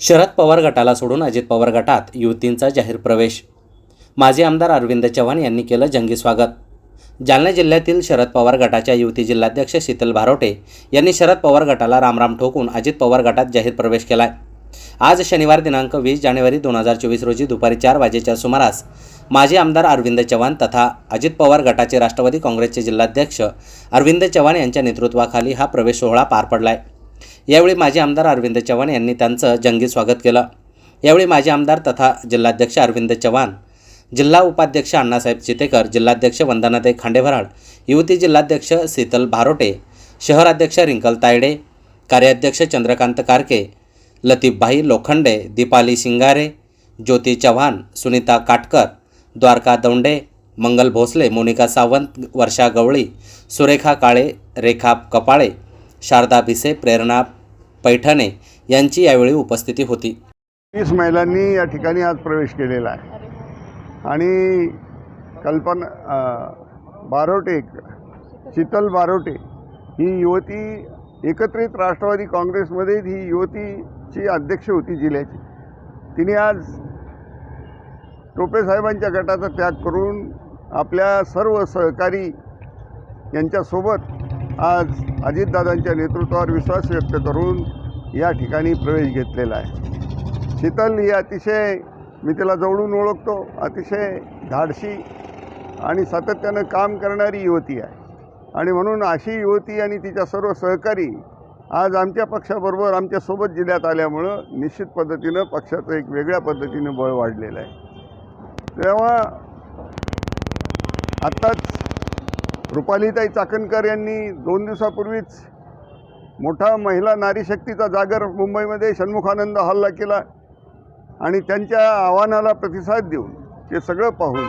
शरद पवार गटाला सोडून अजित पवार गटात युवतींचा जाहीर प्रवेश. माजी आमदार अरविंद चव्हाण यांनी केलं जंगी स्वागत. जालना जिल्ह्यातील शरद पवार गटाच्या युवती जिल्हाध्यक्ष शीतल भारोटे यांनी शरद पवार गटाला रामराम ठोकून अजित पवार गटात जाहीर प्रवेश केलाय. आज शनिवार दिनांक वीस जानेवारी दोन हजार चोवीस रोजी दुपारी चार वाजेच्या सुमारास माजी आमदार अरविंद चव्हाण तथा अजित पवार गटाचे राष्ट्रवादी काँग्रेसचे जिल्हाध्यक्ष अरविंद चव्हाण यांच्या नेतृत्वाखाली हा प्रवेश सोहळा पार पडलाय. यावेळी माजी आमदार अरविंद चव्हाण यांनी त्यांचं जंगी स्वागत केलं. यावेळी माजी आमदार तथा जिल्हाध्यक्ष अरविंद चव्हाण जिल्हा उपाध्यक्ष अण्णासाहेब चितेकर जिल्हाध्यक्ष वंदनाताई खांडेभराड युवती जिल्हाध्यक्ष शीतल भारोटे शहराध्यक्ष रिंकल तायडे कार्याध्यक्ष चंद्रकांत कारके लतीफभाई लोखंडे दीपाली शिंगारे ज्योती चव्हाण सुनीता काटकर द्वारका दौंडे मंगल भोसले मोनिका सावंत वर्षा गवळी सुरेखा काळे रेखा कपाळे शारदा भिसे प्रेरणा पैठणे यांची यावेळी उपस्थिती होती. वीस महिलांनी या ठिकाणी आज प्रवेश केलेला आहे. आणि कल्पना बारोटे शीतल बारोटे ही युवती एकत्रित राष्ट्रवादी काँग्रेसमध्ये ही युवतीची अध्यक्ष होती जिल्ह्याची. तिने आज टोपे साहेबांच्या गटाचा त्याग करून आपल्या सर्व सहकारी यांच्यासोबत आज अजितदादांच्या नेतृत्वावर विश्वास व्यक्त करून या ठिकाणी प्रवेश घेतलेला आहे. शीतल ही अतिशय मी तिला जवळून ओळखतो अतिशय धाडशी आणि सातत्यानं काम करणारी युवती आहे. आणि म्हणून अशी युवती आणि तिच्या सर्व सहकारी आज आमच्या पक्षाबरोबर आमच्यासोबत जिल्ह्यात आल्यामुळं निश्चित पद्धतीनं पक्षाचं एक वेगळ्या पद्धतीनं बळ वाढलेलं आहे. तेव्हा आत्ताच रुपालीताई चाकणकर यांनी दोन दिवसापूर्वीच मोठा महिला नारीशक्तीचा जागर मुंबईमध्ये षण्मुखानंद हल्ला केला आणि त्यांच्या आव्हानाला प्रतिसाद देऊन ते सगळं पाहून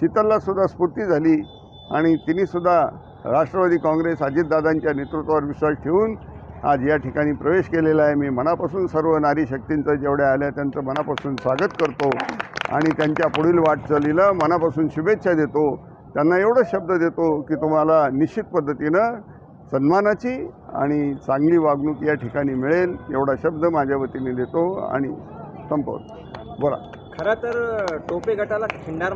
शीतललासुद्धा स्फूर्ती झाली आणि तिनेसुद्धा राष्ट्रवादी काँग्रेस अजितदादांच्या नेतृत्वावर विश्वास ठेवून आज या ठिकाणी प्रवेश केलेला आहे. मी मनापासून सर्व नारी शक्तींचं जेवढ्या आल्या त्यांचं मनापासून स्वागत करतो आणि त्यांच्या पुढील वाटचालीला मनापासून शुभेच्छा देतो. त्यांना एवढंच शब्द देतो की तुम्हाला निश्चित पद्धतीनं सन्मानाची आणि चांगली वागणूक या ठिकाणी मिळेल एवढा शब्द माझ्या वतीने देतो आणि संपवतो. बोला. खरं तर टोपे गटाला खिंडार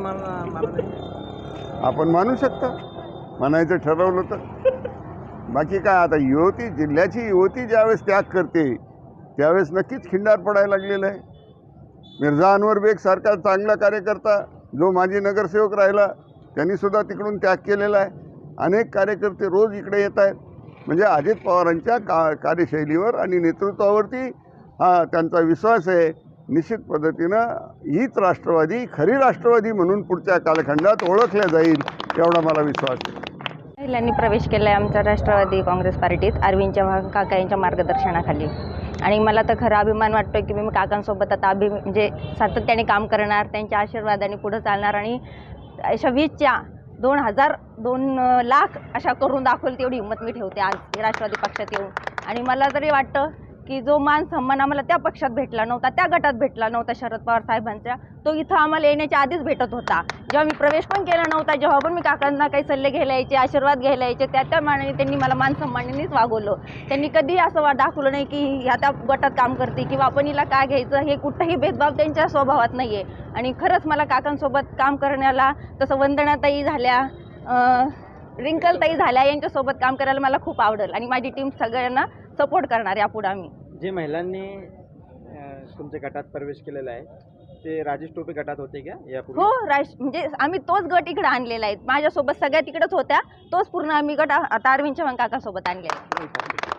आपण मानू शकता. म्हणायचं ठरवलं तर. बाकी काय आता युवती जिल्ह्याची युवती ज्यावेळेस त्याग करते त्यावेळेस नक्कीच खिंडार पडायला लागलेलं आहे. मिर्झा अनवर बेग सारखा चांगला कार्यकर्ता जो माजी नगरसेवक राहिला त्यांनीसुद्धा तिकडून त्याग केलेला आहे. अनेक कार्यकर्ते रोज इकडे येत आहेत. म्हणजे अजित पवारांच्या का कार्यशैलीवर आणि नेतृत्वावरती हा त्यांचा विश्वास आहे. निश्चित पद्धतीनं हीच राष्ट्रवादी खरी राष्ट्रवादी म्हणून पुढच्या कालखंडात ओळखल्या जाईल एवढा मला विश्वास आहे. महिलांनी प्रवेश केला आहे आमच्या राष्ट्रवादी काँग्रेस पार्टीत अरविंद चव्हाण काका यांच्या मार्गदर्शनाखाली. आणि मला तर खरा अभिमान वाटतो की मी काकांसोबत आता अभि म्हणजे सातत्याने काम करणार त्यांच्या आशीर्वादाने पुढं चालणार आणि अशा वीसच्या दोन हजार दोन लाख अशा करून दाखवल तेवढी हिंमत मी ठेवते आज. राष्ट्रवादी पक्षात येऊन. आणि मला तरी वाटतं की जो मान सन्मान आम्हाला त्या पक्षात भेटला नव्हता त्या गटात भेटला नव्हता शरद पवार साहेबांच्या तो इथं आम्हाला येण्याच्या आधीच भेटत होता. जेव्हा मी प्रवेश पण केला नव्हता जेव्हा पण मी काकांना काही सल्ले घ्यायला यायचे आशीर्वाद घ्यायला यायचे त्या त्या मानाने त्यांनी मला मान सन्मानानेच वागवलं. त्यांनी कधीही असं वा- दाखवलं नाही की ह्या त्या गटात काम करते किंवा आपण हिला काय घ्यायचं हे कुठंही भेदभाव त्यांच्या स्वभावात नाही आहे आणि खरंच मला काकांसोबत काम करण्याला तसं वंदनाताई झाल्या रिंकलताई झाल्या यांच्यासोबत काम करायला मला खूप आवडेल. आणि माझी टीम सगळ्यांना सपोर्ट करणार यापुढे आम्ही. जे महिलांनी तुमच्या गटात प्रवेश केलेला आहे ते राजेश टोपे गटात होते का यापूर्वी? हो राज म्हणजे आम्ही तोच गट इकडे आणलेला आहे. माझ्यासोबत सगळ्या तिकडेच होत्या तोच पूर्ण आम्ही गट आता अरविंद चव्हाण काकासोबत आणलेला आहे.